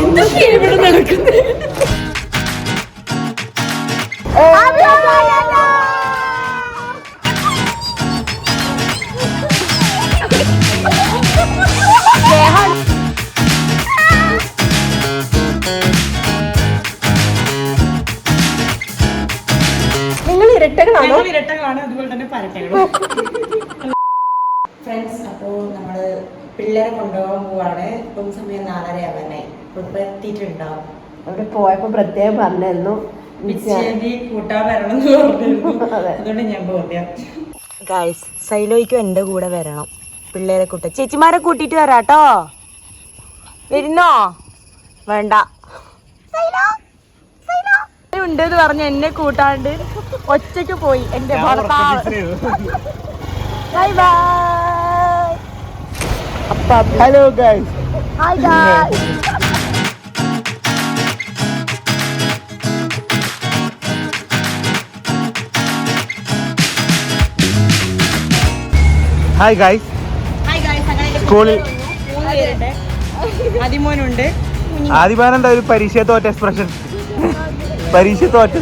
എന്തൊക്കെയാ ഇവിടെ നടക്കുന്നത് നിങ്ങൾ ഇരട്ടകളാണോ? ഇരട്ടകളാണ് അതുപോലെ തന്നെ പരട്ടകളും. ഫ്രണ്ട്സ് അപ്പോൾ നമ്മൾ പിള്ളേരെ കൊണ്ടുപോകാൻ പോവാണ്. ഇപ്പം സമയം നാലര ആവാനായി എത്തിയിട്ടുണ്ടാവും അവിടെ പോയപ്പോ പ്രത്യേകം പറഞ്ഞായിരുന്നു. കൂട്ടാൻ വരണം അതുകൊണ്ട് ഞാൻ പോകാം ഗായ്സ് സൈലോയ്ക്കും എന്റെ കൂടെ വരണം. പിള്ളേരെ കൂട്ട ചേച്ചിമാരെ കൂട്ടിട്ട് വരാട്ടോ. വരുന്നോ? വേണ്ട. ഉണ്ട് എന്ന് പറഞ്ഞ് എന്നെ കൂട്ടാണ്ട് ഒറ്റയ്ക്ക് പോയി എന്റെ ഭർത്താവ്. Bye bye hello guys hi guys hi guys സ്കൂളിൽ ആദിമോനുണ്ട്. അതിമോനുണ്ട് ആദ്യമാനെന്താ ഒരു പരീക്ഷ തോറ്റ എക്സ്പ്രഷൻ പരീക്ഷ തോറ്റ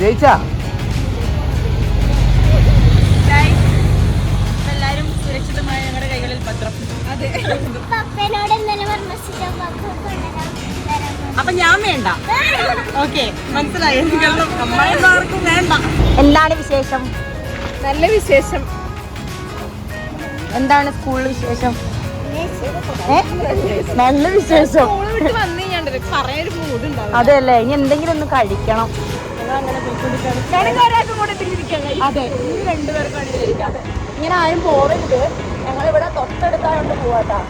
ജയിച്ചാ? അപ്പൊ ഞാൻ വേണ്ട. ഓക്കെ മനസ്സിലായി. കാരണം അമ്മായിമാർക്കും വേണ്ട. എന്താണ് വിശേഷം? നല്ല വിശേഷം. എന്താണ് സ്കൂളിൽ വിശേഷം? നല്ല വിശേഷം. അതെയല്ലേ ഇനി എന്തെങ്കിലും ഒന്ന് കഴിക്കണം. അതെ. ഇങ്ങനെ ആരും പോവരുത്. ഞങ്ങൾ ഇവിടെ തൊട്ടടുത്തായോണ്ട് പോവാട്ടാ.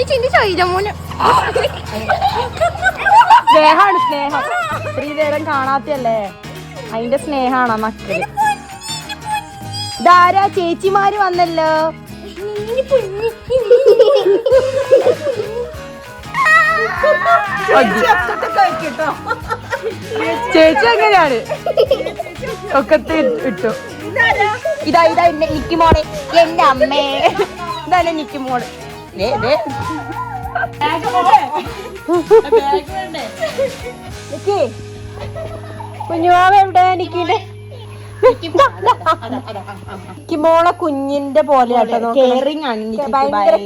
കഴിച്ചിട്ട് ചോദിച്ചമോന് സ്നേഹാണ് സ്നേഹം. ഇത്രയും നേരം കാണാത്തല്ലേ അതിന്റെ സ്നേഹാണ് മക്കൾ. ഇതാരാ? ചേച്ചിമാര് വന്നല്ലോ. ചേച്ചി എങ്ങനെയാണ്? ഒക്കത്ത് ഇട്ടു ഇതാ ഇതാ എന്റെ നിക്കി മോളെ. എന്റെ അമ്മേ. ഇതാണ് നിക്കി മോൾ. ദേ, ദേ. നിക്കി കുഞ്ഞുമാവ എവിടെ? നിക്കിന്റെ നിക്കി മോളെ കുഞ്ഞിന്റെ പോലെ ആട്ടോ. ഭയങ്കര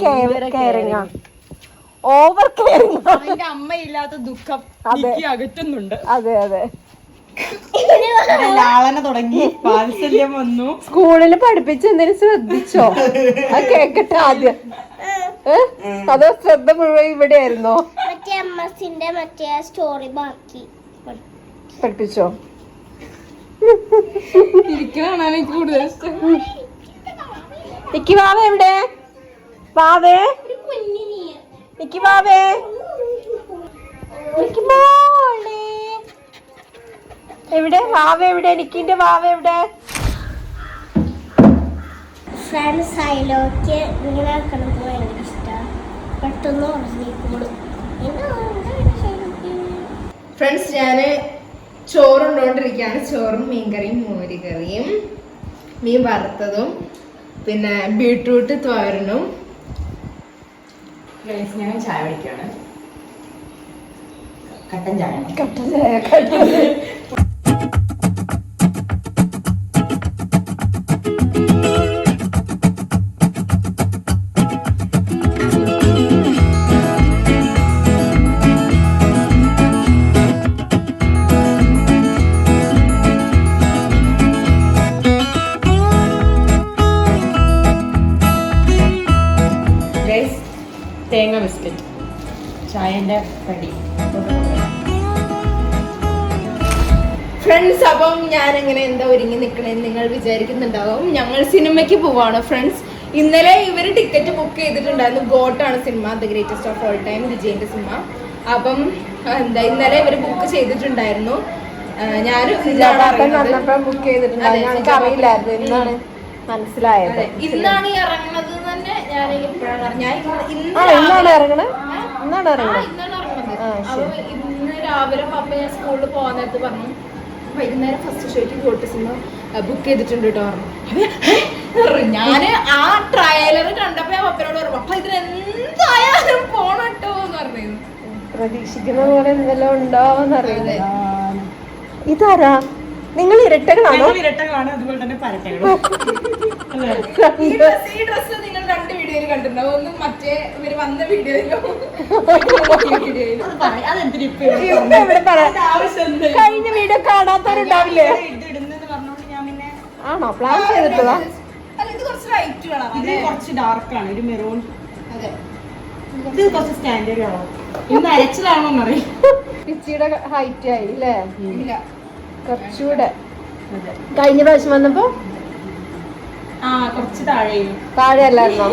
കെയറിങ് ആണ്. ഓവർ കെയറിങ് അമ്മ അമ്മയില്ലാത്ത ദുഃഖം അകറ്റുന്നുണ്ട്. അതെ അതെ. ലാളന തുടങ്ങി. വാത്സല്യം വന്നു. സ്കൂളിൽ പഠിപ്പിച്ച് ശ്രദ്ധിച്ചോ? അത് കേക്കട്ടെ ആദ്യം? അതോ ശ്രദ്ധ മുഴുവൻ ഇവിടെ ആയിരുന്നോ മറ്റേ എം എസിന്റെ മറ്റേ സ്റ്റോറി ബാക്കി. പഠിപ്പിച്ചോ? ഇരിക്കുന്നതാണ് എനിക്ക് കൂടുതൽ ഇഷ്ടം. നിക്കി വാവ എവിടെ? വാവേ നിക്കി വാവേ നിക്കി മോളെ എവിടെ? വാവ എവിടെ? നിക്കിന്റെ വാവ എവിടെ? ഫ്രണ്ട്സ് അതിലോക്ക് ഇങ്ങനെ ഭയങ്കര ഇഷ്ടമാണ് പെട്ടെന്ന് ഫ്രണ്ട്സ് ഞാൻ ചോറുണ്ടോണ്ടിരിക്കുകയാണ്. ചോറും മീൻകറിയും മോരുകറിയും മീൻ വറുത്തതും പിന്നെ ബീട്രൂട്ട് തോരനും. ഞാൻ ചായ കുടിക്കുകയാണ്. കട്ടൻ ചായ ഗൈസ് ചായന്റെ കടി ഫ്രണ്ട്സ് അപ്പം ഞാൻ എങ്ങനെ എന്താ ഒരുങ്ങി നിൽക്കണേന്ന് നിങ്ങൾ വിചാരിക്കുന്നുണ്ടാവും. ഞങ്ങൾ സിനിമയ്ക്ക് പോവാണ് ഫ്രണ്ട്സ്. ഇന്നലെ ഇവർ ടിക്കറ്റ് ബുക്ക് ചെയ്തിട്ടുണ്ടായിരുന്നു. ഗോട്ടാണ് cinema the greatest of all time വിജയന്റെ സിനിമ. അപ്പം എന്താ ഇന്നലെ ഇവർ ബുക്ക് ചെയ്തിട്ടുണ്ടായിരുന്നു. ഞാൻ ബുക്ക് ചെയ്തിട്ടുണ്ട് അതെ, അറിയില്ലായിരുന്നു. എന്നാണ് മനസ്സിലായത്. ഇന്നാണ് ഈ ഇറങ്ങുന്നത് പറഞ്ഞു ഞാൻ ഇപ്പോഴാണ് ഇന്നാണ് രാവിലെ- ഇറങ്ങണേ ഇന്നാണ് ഇറങ്ങുന്നത്. അപ്പൊ ഇന്ന് രാവിലെ പപ്പ ഞാൻ സ്കൂളിൽ പോകാൻ നേരത്ത് പറഞ്ഞു. വൈകുന്നേരം ഫസ്റ്റ് ഷോയ്ക്ക് ഗോട്ട് സിനിമ ബുക്ക് ചെയ്തിട്ടുണ്ട് കേട്ടോ പറഞ്ഞു. ഞാൻ ആ ട്രയലർ കണ്ടപ്പോ ഞാൻ പപ്പനോട് പറഞ്ഞു പപ്പ ഇതിന് എന്തായാലും പോണം കേട്ടോ എന്ന് പറഞ്ഞു. പ്രതീക്ഷിക്കുന്ന പോലെ എന്തെല്ലാം ഉണ്ടാവും ഇതാരാ? നിങ്ങൾ ഇരട്ടകളാണോ? ഇരട്ടകളാണ് അതുപോലെ തന്നെ പരട്ടകളും. ഈ ഡ്രസ് നിങ്ങൾ വീഡിയോയിൽ കണ്ടിട്ടുണ്ടാവും ഒന്ന് മറ്റേ ഇവർ വന്ന വീഡിയോയിലും കഴിഞ്ഞ വീഡിയോ കാണാത്തവരുണ്ടാവില്ലേ? ആണോ? പ്ലാൻ ചെയ്തിട്ടതാ? ഇത് കുറച്ച് ലൈറ്റ് ആണ് ഇത് കുറച്ച് ഡാർക്കാണ് ഒരു മെറൂൺ അതെ. ഇത് കുറച്ച് സ്റ്റാൻഡേർഡ് ആണോ ഇന്ന് അരച്ചതാണോ എന്നറിയാം പിച്ചിയുടെ ഹൈറ്റ് ആയി അല്ലേ കുറച്ചുകൂടെ. കഴിഞ്ഞ പ്രാവശ്യം വന്നപ്പോ? ആ കുറച്ച് താഴെയും താഴെ അല്ലായിരുന്നോ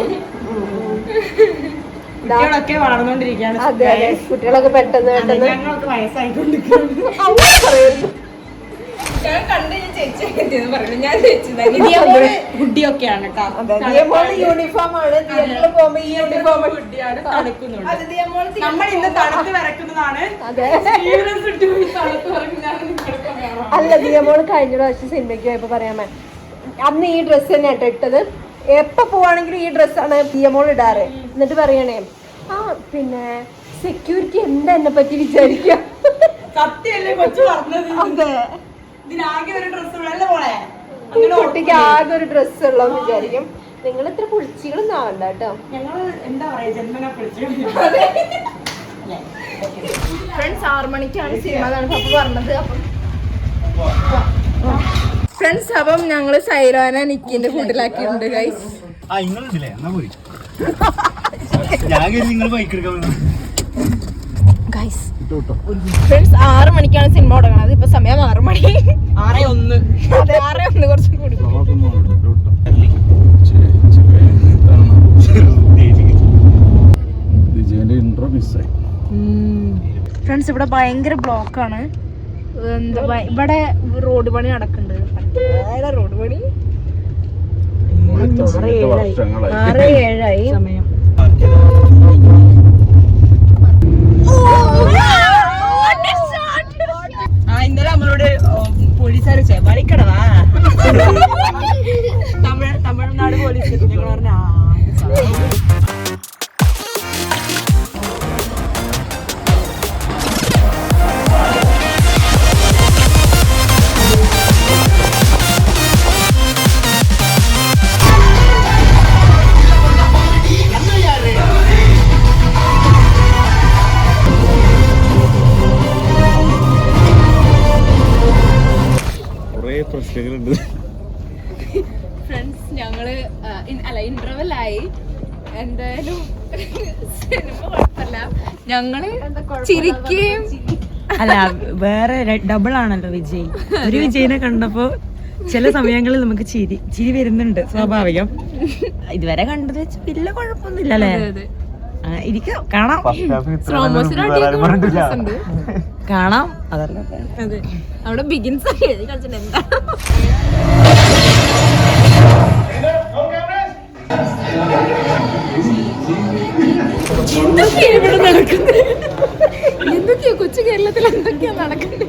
കുട്ടികളൊക്കെ വളർന്നുകൊണ്ടിരിക്കുകയാണ് അതെ അതെ. കുട്ടികളൊക്കെ പെട്ടെന്ന് പെട്ടെന്ന് ഞങ്ങളൊക്കെ വയസ്സായിക്കൊണ്ടിരിക്കുന്നു കുട്ടിയൊക്കെയാണ് യൂണിഫോം ആണ്. പോകുമ്പോ ഈ യൂണിഫോം നമ്മൾ ഇന്ന് തണുത്ത് അല്ല ദിയമോൾ കഴിഞ്ഞ പ്രാവശ്യം സിനിമയ്ക്ക് പോയപ്പോ പറയാമേ അന്ന് ഈ ഡ്രസ്സ് തന്നെ കേട്ടോ ഇട്ടത്. എപ്പോ പോവാണെങ്കിലും ഈ ഡ്രസ്സാണ് പി ദിയമോൾ ഇടാറ്. എന്നിട്ട് പറയണേ ആ പിന്നെ സെക്യൂരിറ്റി എന്താ എന്നെ പറ്റി വിചാരിക്കുക സത്യല്ലേ കൊച്ചു പറഞ്ഞത്? അതെ. ഇതിനാകെ ഒരു ഡ്രസ് ഉള്ളല്ലേ പോളെ അങ്ങനെ കുട്ടിക്ക് ആകെ ഒരു ഡ്രസ്സ് ഉള്ളതെന്ന് വിചാരിക്കും. നിങ്ങൾ ഇത്ര പുളിച്ചികളൊന്നും ആവണ്ട കേട്ടോ. ഞങ്ങൾ എന്താ പറയാ ജന്മന ഫ്രണ്ട്സ് ആറുമണിക്കാണ് സിനിമ കാണുന്നത്. അപ്പൊ പറഞ്ഞത് അപ്പം ഫ്രണ്ട്സ് അപ്പം ഞങ്ങൾ സൈലോന നിക്കിന്റെ കൂട്ടിലാക്കിയിട്ടുണ്ട് ഗൈസ്. ഫ്രണ്ട്സ് ആറ് മണിക്കാണ് സിനിമ തുടങ്ങുന്നത് ഇപ്പൊ സമയം ആറ് മണി. ആറേ ഒന്ന്. അതെ ആറ് ഒന്ന് കുറച്ചും കൂടി. ഫ്രണ്ട്സ് ഇവിടെ ഭയങ്കര ബ്ലോക്കാണ് എന്താ ഇവിടെ റോഡ് പണി നടക്കുന്നുണ്ട് റോഡ് പണി? ആറ് ഏഴായി. സമയം. ഇന്നലെ നമ്മളോട് പോലീസുകാർ ചെബളിക്കടവാ തമിഴ് തമിഴ്നാട് പോലീസ്. ഞങ്ങൾ പറഞ്ഞ ചിരിക്കുകയും അല്ല വേറെ ഡബിൾ ആണല്ലോ വിജയ്. ഒരു വിജയിനെ കണ്ടപ്പോ ചില സമയങ്ങളിൽ നമുക്ക് ചിരി ചിരി വരുന്നുണ്ട് സ്വാഭാവികം. ഇതുവരെ കണ്ടത് വെച്ച് വലിയ കുഴപ്പമൊന്നുമില്ല അല്ലേ? ഇരിക്കാം കാണാം. കാണാം. അതല്ല അവിടെ ബിഗിൻസ് എന്താ? ഇവിടെ നടക്കുന്നത് എന്തൊക്കെയാ കൊച്ചു കേരളത്തിൽ എന്തൊക്കെയാ നടക്കുന്നത്?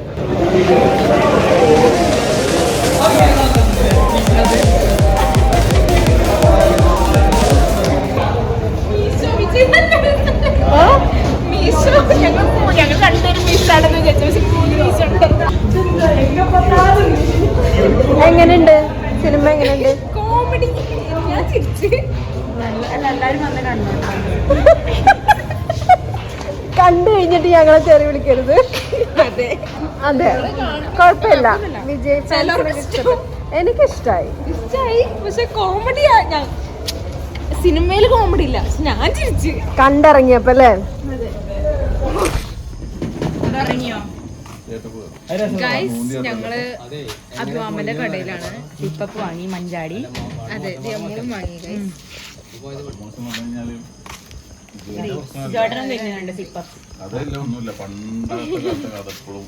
ഞങ്ങൾ രണ്ടുപേരും എങ്ങനെയുണ്ട്? സിനിമ എങ്ങനെയുണ്ട്? കോമഡി. ഞാൻ ചിരിച്ച്. എല്ലാരും വന്ന് കണ്ടു? കണ്ടു കഴിഞ്ഞിട്ട് ഞങ്ങളെ കയറി വിളിക്കരുത്. അതെ. അതെ. കുഴപ്പമില്ല. വിജയ് ചിലർക്ക് ഫാൻസിനൊക്കെ ഇഷ്ടപ്പെട്ടു. എനിക്കിഷ്ടായി. ഇഷ്ടായി. പക്ഷെ കോമഡി സിനിമയിൽ കോമഡി ഇല്ല. ഞാൻ ചിരിച്ചു. കണ്ടിറങ്ങിയപ്പോ അല്ലേ? ഗൈസ് ഞങ്ങൾ അഭിമാമന്റെ കടയിലാണ്. ഇപ്പൊ വാങ്ങി മഞ്ചാടി. അതെ വാങ്ങി ഗൈസ് അതല്ല ഒന്നുമില്ല. പണ്ടാത്ത കഥ എപ്പോഴും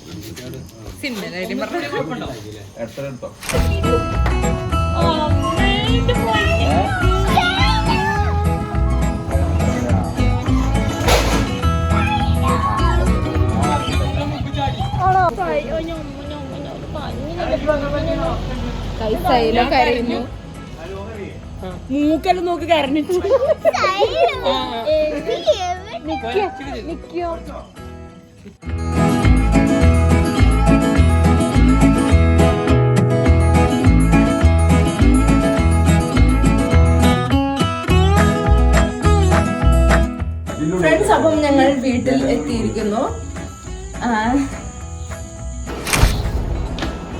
എത്ര എടുത്തോ? കൈ സൈലൊക്കെ അറിയുന്നു മൂക്കെല്ലാം നോക്കി കരഞ്ഞിട്ട്. നിക്കോ? ഫ്രണ്ട്സ് അപ്പം ഞങ്ങൾ വീട്ടിൽ എത്തിയിരിക്കുന്നു.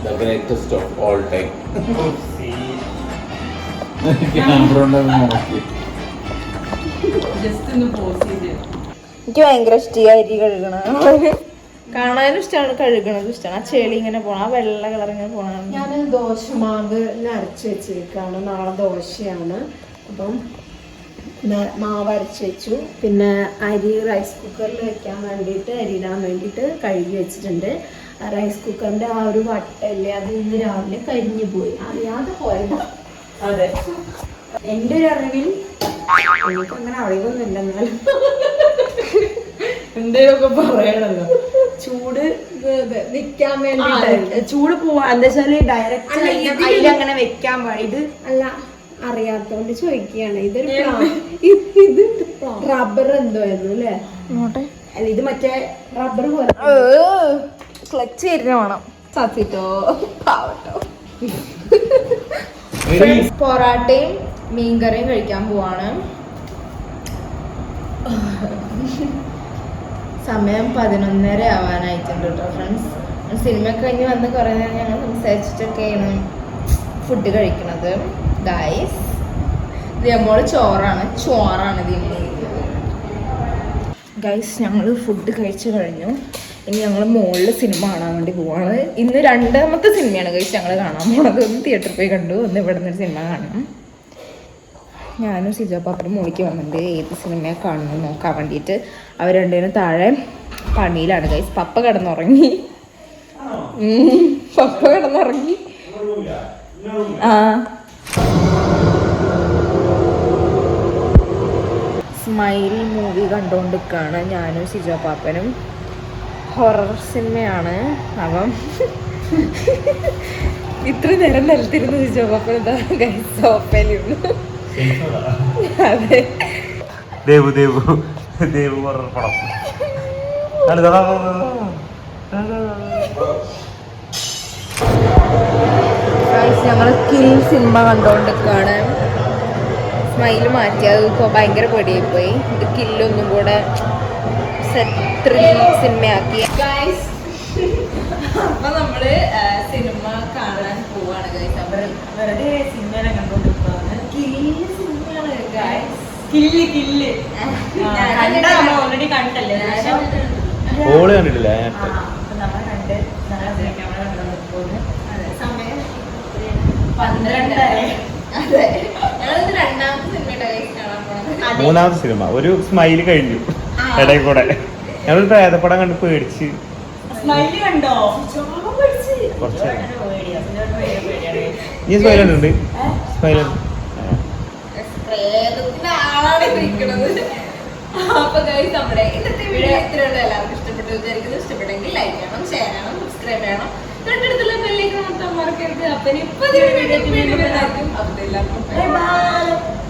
The greatest of all time. എനിക്ക് ഭയങ്കര ഇഷ്ടമായി അരി കഴുകണ കാണാനും ഇഷ്ടമാണ് കഴുകണത് ഇഷ്ടമാണ് ആ ചെളി ഇങ്ങനെ പോണം ആ വെള്ള കളർ ഇങ്ങനെ പോണം ഞാൻ ദോശമാവ് അരച്ച് വെച്ചിരിക്കാണ് നാളെ ദോശയാണ്. അപ്പം മാവ് അരച്ച് വെച്ചു. പിന്നെ അരി റൈസ് കുക്കറിൽ വെക്കാൻ വേണ്ടിയിട്ട് അരി ഇടാൻ വേണ്ടിയിട്ട് കഴുകി വെച്ചിട്ടുണ്ട്. റൈസ് കുക്കറിന്റെ ആ ഒരു വട്ടല്ലേ അത് ഇന്ന് രാവിലെ കരിഞ്ഞു പോയി. അറിയാതെ പോയതാ. അതെ. എന്റെ ഒരു അറിവിൽ എനിക്ക് അങ്ങനെ എന്നാലും. എന്തേലൊക്കെ പറയണല്ലോ. ചൂട് നിക്കാൻ വേണ്ടി ചൂട് പോവാ. എന്താ വെച്ചാൽ ഡയറക്റ്റ് അങ്ങനെ വെക്കാൻ ഇത് അല്ല അറിയാത്തോണ്ട് ചോദിക്കുകയാണ്. ഇതൊരു ഇത് റബ്ബർ എന്തോ ആയിരുന്നു അല്ലേ? അല്ല ഇത് മറ്റേ റബ്ബർ പോലെ. ക്ലച്ച് തരുന്ന വേണം. സത്തിട്ടോ പാവട്ടോ. പൊറാട്ടയും മീൻകറിയും കഴിക്കാൻ പോവാണ്. സമയം പതിനൊന്നര ആവാനായിട്ടുണ്ട് കേട്ടോ ഫ്രണ്ട്സ് സിനിമ കഴിഞ്ഞ് വന്ന് കുറേ നേരം ഞങ്ങൾ സംസാരിച്ചിട്ടൊക്കെയാണ് ഫുഡ് കഴിക്കണത്. ഗായ്സ് നമ്മൾ ചോറാണ്. ചോറാണ് ഇതിന്റെ ഗൈസ് ഞങ്ങൾ ഫുഡ് കഴിച്ചു കഴിഞ്ഞു. ഇനി ഞങ്ങൾ മുകളിൽ സിനിമ കാണാൻ വേണ്ടി പോവാണ്. ഇന്ന് രണ്ടാമത്തെ സിനിമയാണ് കഴിച്ച് ഞങ്ങൾ കാണാൻ പോണത്. ഒന്ന് തിയേറ്ററിൽ പോയി കണ്ടു. ഒന്ന് ഇവിടെ നിന്ന് സിനിമ കാണണം. ഞാനും സിജോ പാപ്പനും മോളിക്ക് വന്നിട്ടുണ്ട്. ഏത് സിനിമയാണ് കാണുന്നത് നോക്കാൻ വേണ്ടിയിട്ട്. അവർ രണ്ടുപേരും താഴെ പണിയിലാണ് കഴിച്ച് പപ്പ കിടന്നുറങ്ങി. പപ്പ കിടന്നുറങ്ങി. ആ. സ്മൈൽ മൂവി കണ്ടുകൊണ്ടിരിക്കുകയാണ് ഞാനും സിജോ പാപ്പനും. ഹൊറർ സിനിമയാണ്. അപ്പം ഇത്ര നേരം നിലത്തിരുന്ന് ഞങ്ങൾ എന്താ സോപ്പയിലിരുന്നു അതെ. ദേവു ദേവു. ദേവു പടം. ഞങ്ങൾ കിൽ സിനിമ കണ്ടുകൊണ്ടിരിക്കുകയാണ് സ്മൈൽ മാറ്റി അത് ഭയങ്കര പേടിയായിപ്പോയി. ഇത് കില്ലൊന്നും കൂടെ ത്രിൽ സിനിമയാക്കി അപ്പൊ നമ്മൾ സിനിമ കാണാൻ പോവാണ് വെറുതെ സിനിമ കണ്ടോണ്ടിരിക്കുകയാണ് കില്ല് സിനിമയാണ് കില്ല് ഓൾറെഡി കണ്ടല്ലേ? ഓൾ കണ്ടിട്ടില്ല നമ്മൾ കണ്ട് ക്യാമറ കണ്ടോണ്ടിരിക്കുന്നു സമയം പന്ത്രണ്ടര. അതെ. ഞങ്ങളിത് രണ്ടാമത്തെ സിനിമയുടെ കാണാൻ പോണത്. മൂന്നാമത്തെ സിനിമ ഒരു സ്മൈൽ കഴിഞ്ഞു. ഇടയിൽ കൂടെ. ഞങ്ങൾ പ്രേതപ്പടം കണ്ട് പേടിച്ച്. സ്മൈൽ കണ്ടോ? കുറച്ച്. പേടിയാ പേടിയാണ് നീ സ്മൈൽ കണ്ടിട്ടുണ്ട് സ്മൈൽ ഇരിക്കണത്. അപ്പൊ ഗൈസ് നമ്മുടെ ഇന്നത്തെ വീഡിയോ ഇത്രയുള്ള. എല്ലാവർക്കും ഇഷ്ടപ്പെട്ടു വിചാരിക്കുന്നു. ഇഷ്ടപ്പെട്ടെങ്കിൽ ലൈക്ക് ചെയ്യണം ഷെയർ ചെയ്യണം സബ്സ്ക്രൈബ് ചെയ്യണം. തൊട്ടടുത്തുള്ള ബെല്ലേക്ക് മൊത്തം മറക്കരുത്. അപ്പൊ ഇപ്പൊ വീഡിയോ അപ്പൊ എല്ലാവർക്കും ബൈ ബൈ